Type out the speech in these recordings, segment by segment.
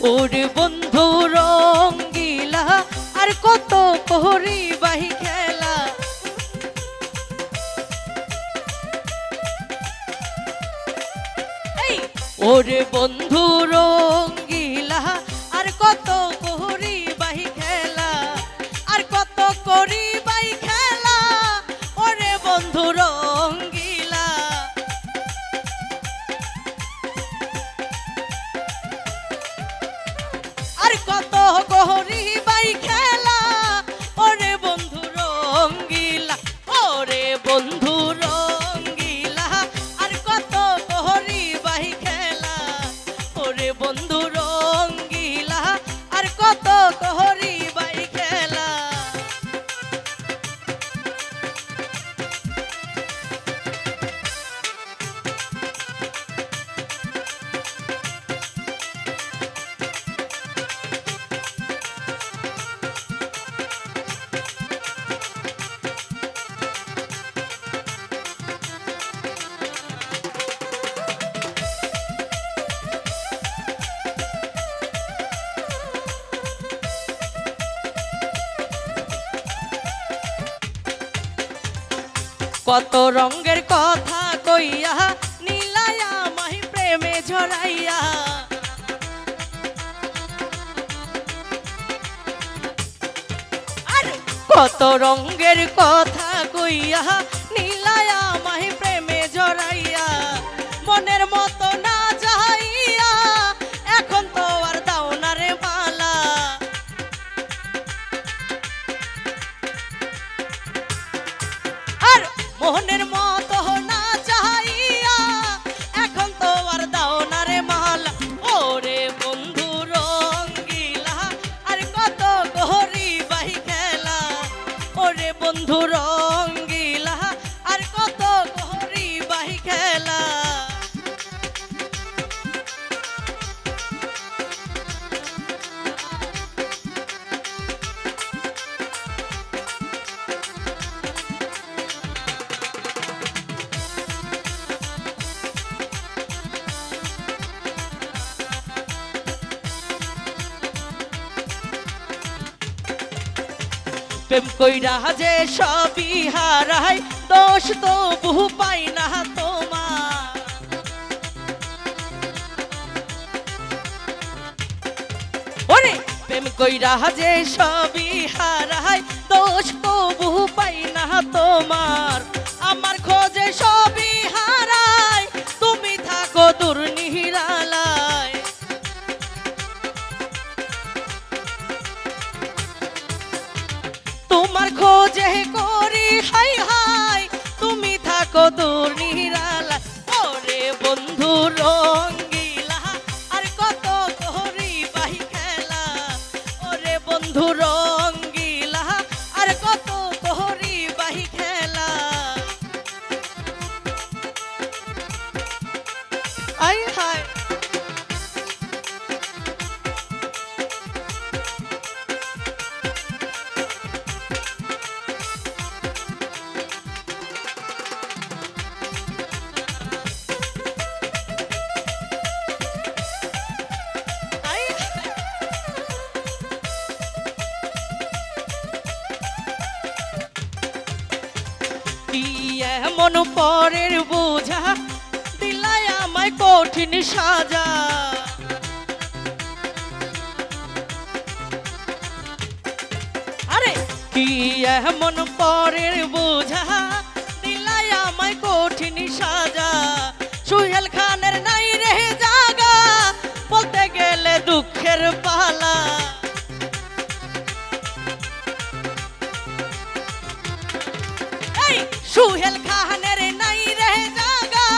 ওরে বন্ধু রঙ্গিলা আর কত কোহরি বাহি খেলা। ওরে বন্ধু রঙ্গিলা আর কত বন্ধু কত রঙের কথা কইয়া, নীলায়া মাহি প্রেমে ঝরাইয়া। কত রঙের কথা কইয়া, নীলায়া মাহি প্রেমে জড়াইয়া মনের মতো ওরে প্রেম কইরা যে সবই হারাই দোষ তো বহু পাই না তোমার। ওরে, প্রেম কইরা যে সবই হারাই দোষ তো বহু পাই না তোমার। আমার খোঁজে সবই হারাই তুমি থাকো দুর্নিহিরালায় তোমার তুমি থাকো দূর নিরালা ওরে বন্ধু রঙ্গিলা, আর কত করি বাহি খেলা। ওরে বন্ধু রঙ্গিলা, আর কত করি বাহি খেলা। আই হায়। এমন পরের বোঝা দিলাই আমায় কঠিন সাজা। আরে কি এমন পরের বোঝা? সুহেল খানের নাই রে জাগা।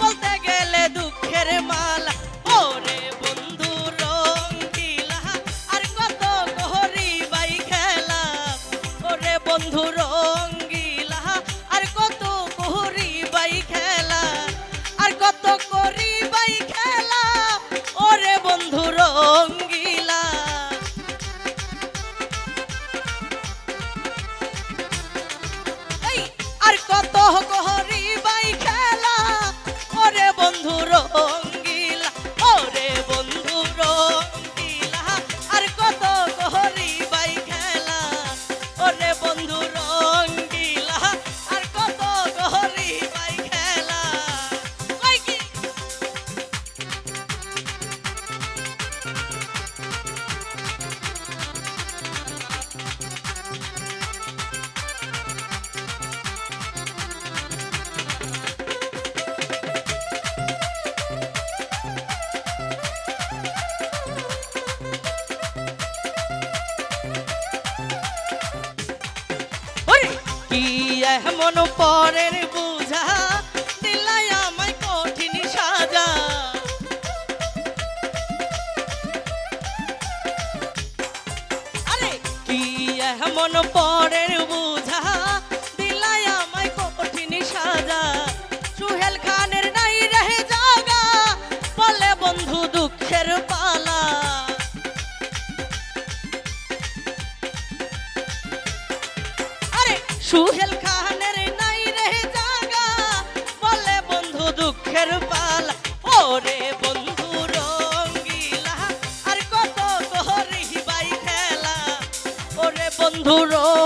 বলতে গেলে দুঃখের মালা। ওরে বন্ধু, রং দিলা। আর কত গহরি বাই খেলা। ওরে বন্ধু 啊好高 এমন পরের বুঝা, দিলাই আমায় কঠিন সাজা। আরে! কি এমন পরের সুহেল খানের নাই রহে জাগা, বলে বন্ধু দুঃখের পালা। সুহেল ওরে